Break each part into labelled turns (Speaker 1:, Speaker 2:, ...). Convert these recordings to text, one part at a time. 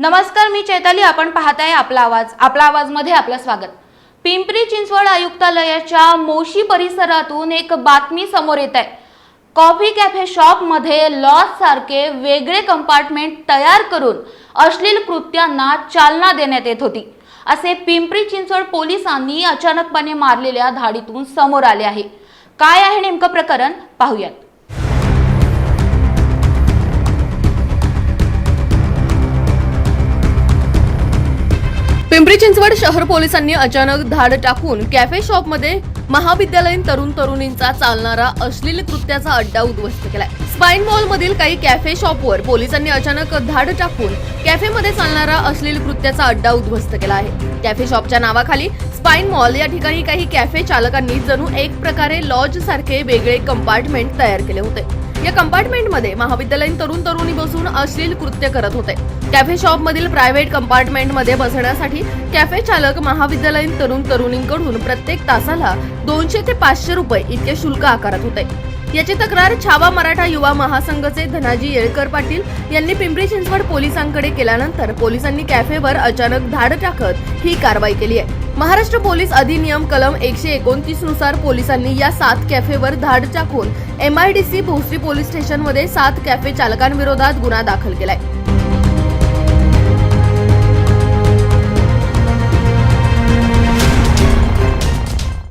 Speaker 1: नमस्कार मी चैताली. आपण पाहताय आपला आवाज. आपला आवाजमध्ये आपलं स्वागत. पिंपरी चिंचवड आयुक्तालयाच्या मोशी परिसरातून एक बातमी समोर येत आहे. कॉफी कॅफे शॉपमध्ये लॉज सारखे वेगळे कंपार्टमेंट तयार करून अश्लील कृत्यांना चालना देण्यात येत होती. असे पिंपरी चिंचवड पोलिसांनी अचानकपणे मारलेल्या धाडीतून समोर आले आहे. काय आहे नेमकं प्रकरण? पाहूयात.
Speaker 2: पिंपरी चिंचवड शहर पोलिसांनी अचानक धाड टाकून कॅफे शॉपमध्ये महाविद्यालयीन तरुण तरुणींचा चालणारा अश्लील कृत्याचा अड्डा उद्ध्वस्त केलाय. स्पाईन मॉल मधील काही कॅफे शॉपवर पोलिसांनी अचानक धाड टाकून कॅफेमध्ये चालणारा अश्लील कृत्याचा अड्डा उद्ध्वस्त केला आहे. कॅफे शॉपच्या नावाखाली स्पाईन मॉल या ठिकाणी काही कॅफे चालकांनी जणू एक प्रकारे लॉज सारखे वेगळे कंपार्टमेंट तयार केले होते. या कंपार्टमेंटमध्ये महाविद्यालयीन तरुण तरुणी बसून अश्लील कृत्य करत होते. कॅफे शॉप मधील प्रायव्हेट कंपार्टमेंटमध्ये बसण्यासाठी कॅफे चालक महाविद्यालयीन तरुण तरुणींकडून प्रत्येक तासाला दोनशे ते पाचशे रुपये इतके शुल्क आकारत होते. याची तक्रार छावा मराठा युवा महासंघचे धनाजी येळकर पाटील यांनी पिंपरी चिंचवड पोलिसांकडे केल्यानंतर पोलिसांनी कॅफेवर अचानक धाड टाकत ही कारवाई केली आहे. महाराष्ट्र पोलीस अधिनियम कलम एकशे एकोणतीसनुसार पोलिसांनी या सात कॅफेवर धाड डी सी भोसरी पोलीस स्टेशनमध्ये सात कॅफे चालकांविरोधात गुन्हा दाखल केलाय.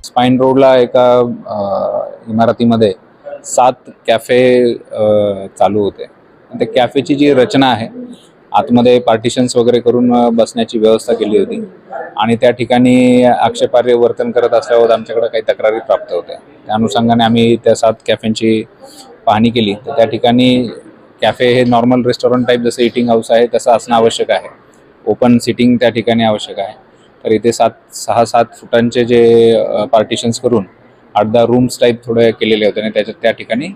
Speaker 3: स्पाईन रोडला एका इमारतीमध्ये सात कॅफे चालू होते. ते त्या कॅफेची जी रचना आहे आतमध्ये पार्टिशन्स वगैरे करून बसण्याची व्यवस्था केली होती. आणि त्या ठिकाणी आक्षेपार्ह वर्तन करत असल्यावर आमच्याकडे काही तक्रारी प्राप्त होत्या. त्या अनुषंगाने आम्ही त्या सात कॅफेंची पाहणी केली. तर त्या ठिकाणी कॅफे हे नॉर्मल रेस्टॉरंट टाईप जसं इटिंग हाऊस आहे तसं असणं आवश्यक आहे. ओपन सिटिंग त्या ठिकाणी आवश्यक आहे. तर इथे सात सहा सात फुटांचे जे पार्टिशन्स करून आठ दहा रूम्स टाईप थोडे केलेले होते आणि त्याच्यात त्या ठिकाणी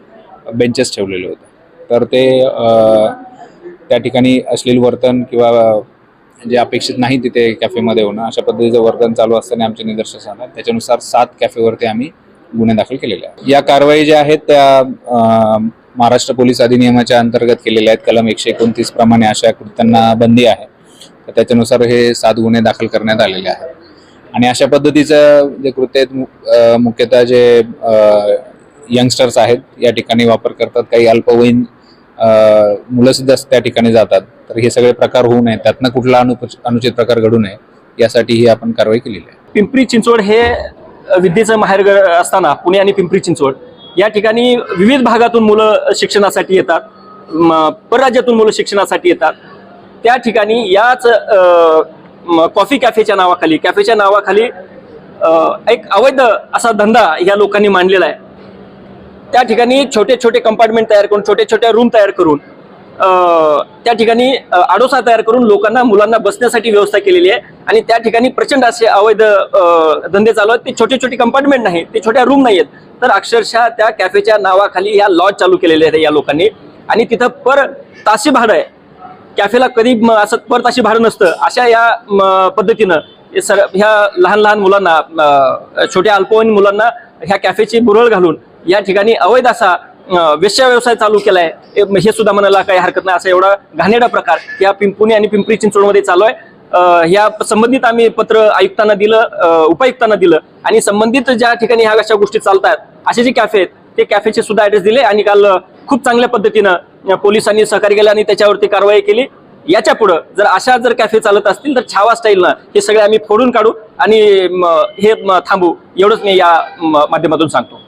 Speaker 3: बेंचेस ठेवलेले होते. तर ते त्या ठिकाणी अश्लील वर्तन किंवा जे अपेक्षित नाही तिथे कॅफेमध्ये होणं अशा पद्धतीचं वर्तन चालू असताना आमच्या निदर्शनास आलं त्याच्यानुसार सात कॅफेवरती आम्ही गुन्हे दाखल केलेले आहेत. या कारवाई ज्या आहेत त्या महाराष्ट्र पोलीस अधिनियमाच्या अंतर्गत केलेल्या आहेत. कलम एकशे एकोणतीस प्रमाणे अशा कृत्यांना बंदी आहे. तर त्याच्यानुसार हे सात गुन्हे दाखल करण्यात आलेले आहेत. आणि अशा पद्धतीचं जे कृत्य आहेत मु- मुख्यतः जे यंगस्टर्स आहेत या ठिकाणी वापर करतात काही अल्पवयीन मुलं सुद्धा त्या ठिकाणी जातात. तर हे सगळे प्रकार होऊ नये. त्यातनं कुठला अनुचित प्रकार घडू नये यासाठी ही आपण कारवाई केलेली आहे.
Speaker 4: पिंपरी चिंचवड हे विद्येचं माहेर असताना पुणे आणि पिंपरी चिंचवड या ठिकाणी विविध भागातून मुलं शिक्षणासाठी येतात. परराज्यातून मुलं शिक्षणासाठी येतात. त्या ठिकाणी याच कॉफी कॅफेच्या नावाखाली कॅफेच्या नावाखाली एक अवैध असा धंदा या लोकांनी मांडलेला आहे. त्या ठिकाणी छोटे छोटे कंपार्टमेंट तयार करून छोटे छोट्या रूम तयार करून त्या ठिकाणी आडोसा तयार करून लोकांना मुलांना बसण्यासाठी व्यवस्था केलेली आहे. आणि त्या ठिकाणी प्रचंड असे अवैध धंदे चालू आहेत. ते छोटे छोटे कंपार्टमेंट नाही ते छोट्या रूम नाही आहेत. तर अक्षरशः त्या कॅफेच्या नावाखाली या लॉज चालू केलेले आहेत या लोकांनी. आणि तिथं पर ताशी भाडं आहे. कॅफेला कधी असं पर ताशी भाडं नसतं. अशा या म, पद्धतीनं सर ह्या लहान लहान मुलांना छोट्या अल्पवयीन मुलांना ह्या कॅफेची बुरळ घालून या ठिकाणी अवैध असा वेश्या व्यवसाय चालू केलाय. हे सुद्धा म्हणायला काही हरकत नाही. असा एवढा घाणेरडा प्रकार या पिंपुणे आणि पिंपरी चिंचवडमध्ये चालू आहे. ह्या संबंधित आम्ही पत्र आयुक्तांना दिलं उपायुक्तांना दिलं आणि संबंधित ज्या ठिकाणी ह्या अशा गोष्टी चालतात असे जे कॅफे आहेत ते कॅफेचे सुद्धा ऍड्रेस दिले आणि काल खूप चांगल्या पद्धतीनं पोलिसांनी सहकार्य केलं आणि त्याच्यावरती कारवाई केली. याच्या पुढं जर अशा जर कॅफे चालत असतील तर छावा स्टाईलनं हे सगळे आम्ही फोडून काढू आणि हे थांबू. एवढंच मी या माध्यमातून सांगतो.